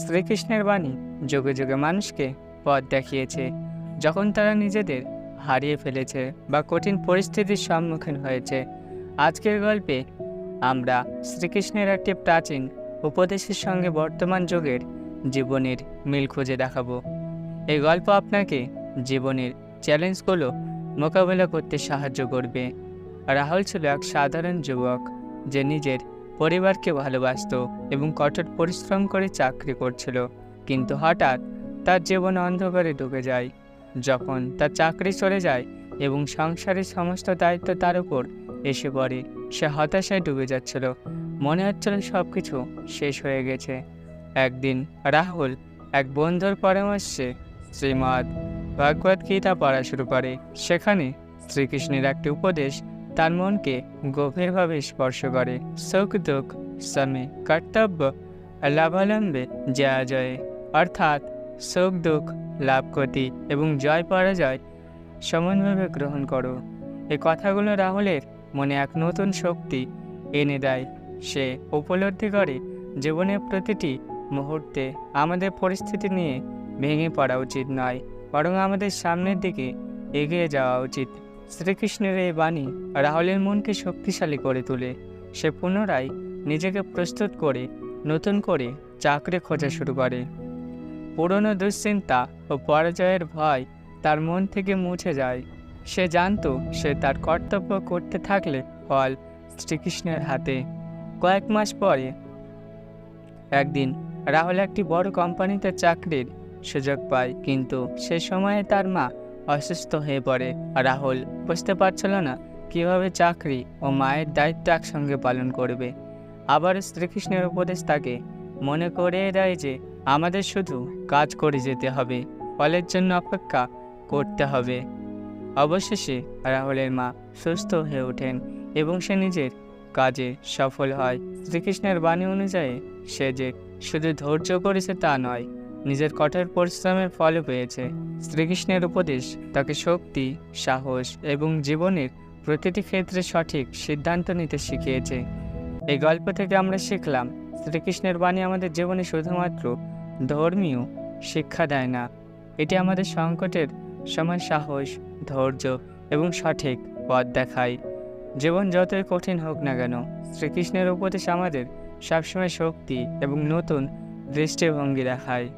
শ্রীকৃষ্ণের বাণী যুগে যুগে মানুষকে পথ দেখিয়েছে, যখন তারা নিজেদের হারিয়ে ফেলেছে বা কঠিন পরিস্থিতির সম্মুখীন হয়েছে। আজকের গল্পে আমরা শ্রীকৃষ্ণের একটি প্রাচীন উপদেশের সঙ্গে বর্তমান যুগের জীবনের মিল খুঁজে দেখাবো। এই গল্প আপনাকে জীবনের চ্যালেঞ্জগুলো মোকাবেলা করতে সাহায্য করবে। রাহুল ছিল এক সাধারণ যুবক, যে নিজের পরিবারকে ভালোবাসত এবং কঠোর পরিশ্রম করে চাকরি করছিল। কিন্তু হঠাৎ তার জীবন অন্ধকারে ঢুকে যায়। যখন তার চাকরি চলে যায় এবং সংসারের সমস্ত দায়িত্ব তার উপর এসে পড়ে, সে হতাশায় ডুবে যাচ্ছিল। মনে হচ্ছিল সব কিছু শেষ হয়ে গেছে। একদিন রাহুল এক বন্ধুর পরামর্শে শ্রীমদ ভগবত গীতা পড়া শুরু করে। সেখানে শ্রীকৃষ্ণের একটি উপদেশ তার মনকে গভীরভাবে স্পর্শ করে। সুখ, দুঃখ সমে কর্তব্য, লাভালম্বে জয়া জয়ে। অর্থাৎ সুখ, দুঃখ, লাভ, ক্ষতি এবং জয়, পরাজয় সমানভাবে গ্রহণ করো। এ কথাগুলো রাহুলের মনে এক নতুন শক্তি এনে দেয়। সে উপলব্ধি করে জীবনের প্রতিটি মুহূর্তে আমাদের পরিস্থিতি নিয়ে ভেঙে পড়া উচিত নয়, বরং আমাদের সামনের দিকে এগিয়ে যাওয়া উচিত। শ্রীকৃষ্ণের এই বাণী রাহুলের মনকে শক্তিশালী করে তোলে। সে পুনরায় নিজেকে প্রস্তুত করে, নতুন করে চাকরি খোঁজা শুরু করে। পুরনো দুশ্চিন্তা ও পরাজয়ের ভয় তার মন থেকে মুছে যায়। সে জানত সে তার কর্তব্য করতে থাকলে ফল শ্রীকৃষ্ণের হাতে। কয়েক মাস পরে একদিন রাহুল একটি বড় কোম্পানিতে চাকরির সুযোগ পায়, কিন্তু সে সময়ে তার মা অসুস্থ হয়ে পড়ে। রাহুল, বুঝতে পারছিল না, কীভাবে চাকরি ও মায়ের দায়িত্ব একসঙ্গে পালন করবে? আবার শ্রীকৃষ্ণের উপদেশ তাকে, মনে করে দেয় যে, আমাদের শুধু কাজ করে যেতে হবে। ফলের জন্য অপেক্ষা করতে হবে। অবশেষে রাহুলের মা সুস্থ হয়ে ওঠেন এবং সে নিজের কাজে সফল হয়। শ্রীকৃষ্ণের বাণী অনুযায়ী সে যে শুধু ধৈর্য করেছে তা নয় নিজের কঠোর পরিশ্রমের ফলও পেয়েছে। শ্রীকৃষ্ণের উপদেশ, তাকে শক্তি, সাহস এবং জীবনের প্রতিটি ক্ষেত্রে সঠিক সিদ্ধান্ত নিতে শিখিয়েছে। এই গল্প থেকে আমরা শিখলাম, শ্রীকৃষ্ণের বাণী আমাদের জীবনে শুধুমাত্র ধর্মীয় শিক্ষা দেয় না, এটি আমাদের সংকটের সময় সাহস, ধৈর্য এবং সঠিক পথ দেখায়। জীবন যতই কঠিন হোক না কেন, শ্রীকৃষ্ণের উপদেশ আমাদের সবসময় শক্তি এবং নতুন দৃষ্টিভঙ্গি দেখায়।